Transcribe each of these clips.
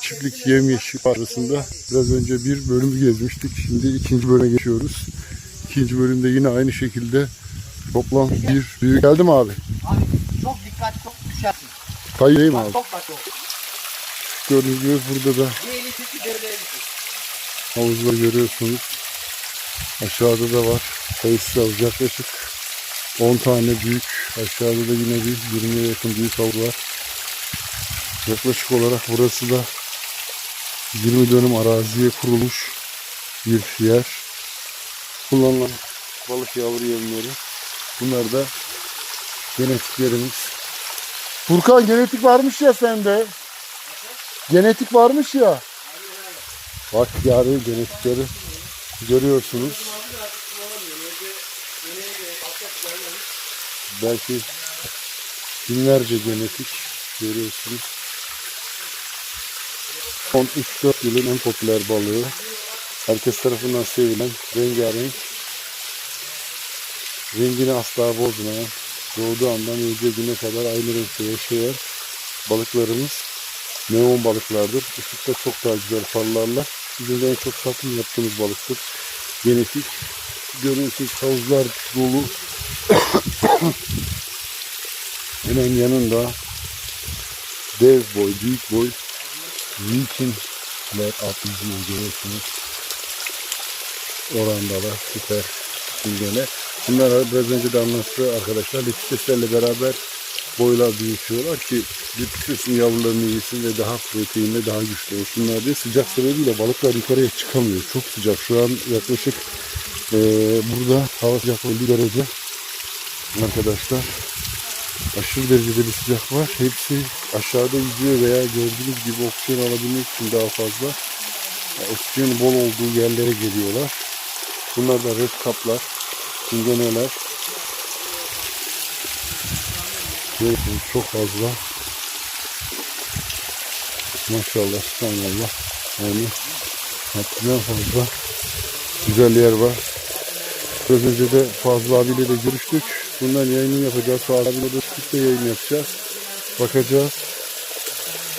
çiftlik yemyeşil arasında biraz önce bir bölümü gezmiştik. Şimdi ikinci bölüme geçiyoruz. İkinci bölümde yine aynı şekilde toplam bir büyük geldi mi abi? Abi çok dikkat çok düşersin. Kayayım abi. Çok bak. Gördüğünüz gibi burada da havuzları görüyorsunuz. Aşağıda da var. Sayısı az yaklaşık 10 tane büyük. Aşağıda da yine bir 20'ye yakın büyük havuz var. Yaklaşık olarak burası da 20 dönüm araziye kurulmuş bir yer. Kullanılan balık yavru yemleri. Bunlar da genetiklerimiz. Furkan genetik varmış ya sende. Genetik varmış ya. Bak yarı genetikleri görüyorsunuz. Belki binlerce genetik görüyorsunuz. Son 3-4 yılın en popüler balığı. Herkes tarafından sevilen rengarenk. Rengini asla bozmayan, doğduğu andan öleceği güne kadar aynı renkte yaşayan balıklarımız neon balıklardır. Işıkta çok daha güzel parlarlar. Bizim en çok satım yaptığımız balıktır. Genetik. Görüyorsunuz havuzlar dolu. Hemen yanında dev boy, büyük boy Vikingler at yüzüyor görüyorsunuz. Orandalar süper simgene. Bunlar biraz önce de anlattı arkadaşlar. Litiseslerle beraber boylar büyütüyorlar ki litisesin yavrularını yesin ve daha proteinli, daha güçlü olsunlar diye sıcak sebebiyle balıklar yukarıya çıkamıyor. Çok sıcak. Şu an yaklaşık eee, burada hava sıcaklığı 50 derece arkadaşlar. Aşırı derecede bir sıcak var. Hepsi aşağıda yüzüyor veya gördüğünüz gibi oksijen alabilmek için daha fazla yani oksijenin bol olduğu yerlere geliyorlar. Bunlar da red kaplar, çingeneler. Görüyorsunuz çok fazla. Maşallah, subhanallah. Yani haddinden fazla güzel yer var. Biraz önce de Fazıl abiyle de görüştük. Bundan yayını yapacağız. Fazıl abiyle de yayın yapacağız. Bakacağız.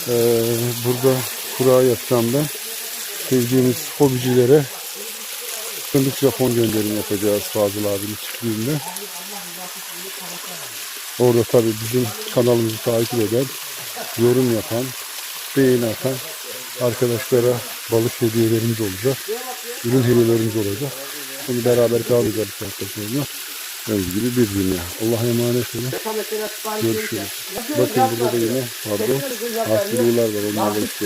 Ee, burada kura yapacağım ben. Sevdiğimiz hobicilere fındık Japon gönderim yapacağız Fazıl abinin çiftliğinde. Orada tabii bizim kanalımızı takip eden, yorum yapan, beğeni atan arkadaşlara balık hediyelerimiz olacak. Ürün hediyelerimiz olacak. Bunu beraber kalmayacağız arkadaşlarımla. Gibi bir dünya. Allah'a emanet olun. Görüşürüz. Bakın burada da yine pardon. Asliler var. Onlarla işte